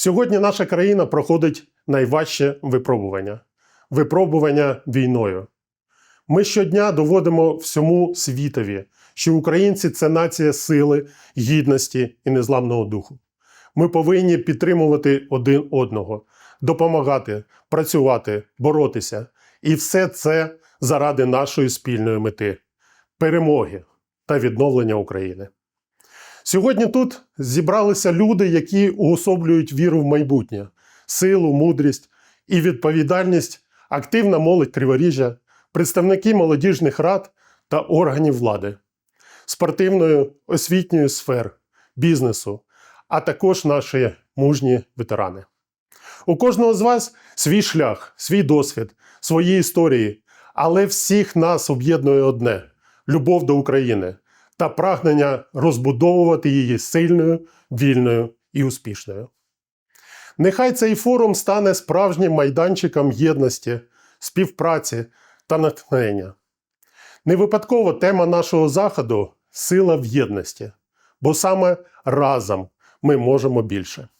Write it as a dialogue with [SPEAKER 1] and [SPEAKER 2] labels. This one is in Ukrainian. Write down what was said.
[SPEAKER 1] Сьогодні наша країна проходить найважче випробування випробування війною. Ми щодня доводимо всьому світові, що українці це нація сили, гідності і незламного духу. Ми повинні підтримувати один одного, допомагати, працювати, боротися. І все це заради нашої спільної мети перемоги та відновлення України. Сьогодні тут зібралися люди, які уособлюють віру в майбутнє, силу, мудрість і відповідальність, активна молодь Криворіжжя, представники молодіжних рад та органів влади, спортивної, освітньої сфер, бізнесу, а також наші мужні ветерани. У кожного з вас свій шлях, свій досвід, свої історії, але всіх нас об'єднує одне любов до України та прагнення розбудовувати її сильною, вільною і успішною. Нехай цей форум стане справжнім майданчиком єдності, співпраці та натхнення. Не випадково тема нашого заходу сила в єдності, бо саме разом ми можемо більше.